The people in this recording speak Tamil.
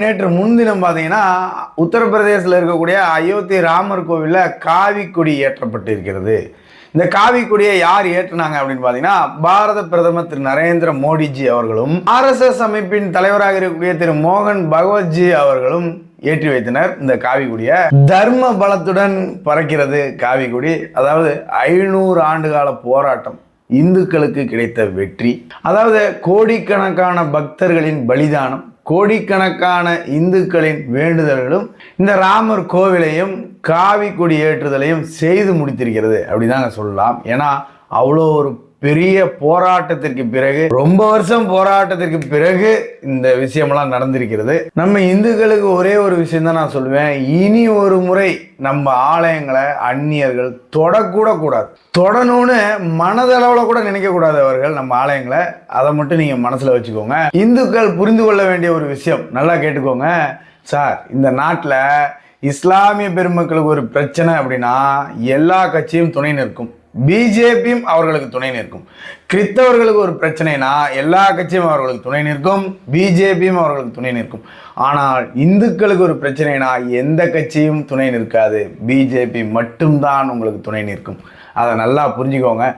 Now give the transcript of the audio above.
நேற்று முன்தினம் பார்த்தீங்கன்னா உத்தரப்பிரதேசத்தில் இருக்கக்கூடிய அயோத்தி ராமர் கோவிலில் காவி கொடி ஏற்றப்பட்டிருக்கிறது. இந்த காவி கொடியை யார் ஏற்றினாங்க அப்படின்னு பார்த்தீங்கன்னா பாரத பிரதமர் திரு நரேந்திர மோடிஜி அவர்களும் ஆர்எஸ்எஸ் அமைப்பின் தலைவராக இருக்கக்கூடிய திரு மோகன் பகவத்ஜி அவர்களும் ஏற்றி வைத்தனர். இந்த காவி கொடியை தர்ம பலத்துடன் பறக்கிறது காவி கொடி அதாவது ஐநூறு ஆண்டுகால போராட்டம் இந்துக்களுக்கு கிடைத்த வெற்றி. அதாவது கோடிக்கணக்கான பக்தர்களின் பலிதானம். கோடிக்கணக்கான இந்துக்களின் வேண்டுதல்களும் இந்த ராமர் கோவிலையும் காவி கொடி ஏற்றுதலையும் செய்து முடித்திருக்கிறது. அப்படிதாங்க சொல்லலாம். ஏன்னா அவ்வளோ ஒரு பெரிய போராட்டத்திற்கு பிறகு ரொம்ப வருஷம் போராட்டத்திற்கு பிறகு இந்த விஷயமெல்லாம் நடந்திருக்கிறது. நம்ம இந்துக்களுக்கு ஒரே ஒரு விஷயம் தான் நான் சொல்லுவேன். இனி ஒரு முறை நம்ம ஆலயங்களை அந்நியர்கள் தொடக்கூட கூடாது. தொடணும்னு மனதளவில் கூட நினைக்க கூடாது அவர்கள் நம்ம ஆலயங்களை. அதை மட்டும் நீங்க மனசுல வச்சுக்கோங்க. இந்துக்கள் புரிந்து கொள்ள வேண்டிய ஒரு விஷயம். நல்லா கேட்டுக்கோங்க. சார் இந்த நாட்டில் இஸ்லாமிய பெருமக்களுக்கு ஒரு பிரச்சனை அப்படின்னா எல்லா கட்சியும் துணை நிற்கும். பிஜேபியும் அவர்களுக்கு துணை நிற்கும். கிறிஸ்தவர்களுக்கு ஒரு பிரச்சனைனா எல்லா கட்சியும் அவர்களுக்கு துணை நிற்கும். பிஜேபியும் அவர்களுக்கு துணை நிற்கும். ஆனால் இந்துக்களுக்கு ஒரு பிரச்சனைனா எந்த கட்சியும் துணை நிற்காது. பிஜேபி மட்டும்தான் உங்களுக்கு துணை நிற்கும். அதை நல்லா புரிஞ்சுக்கோங்க.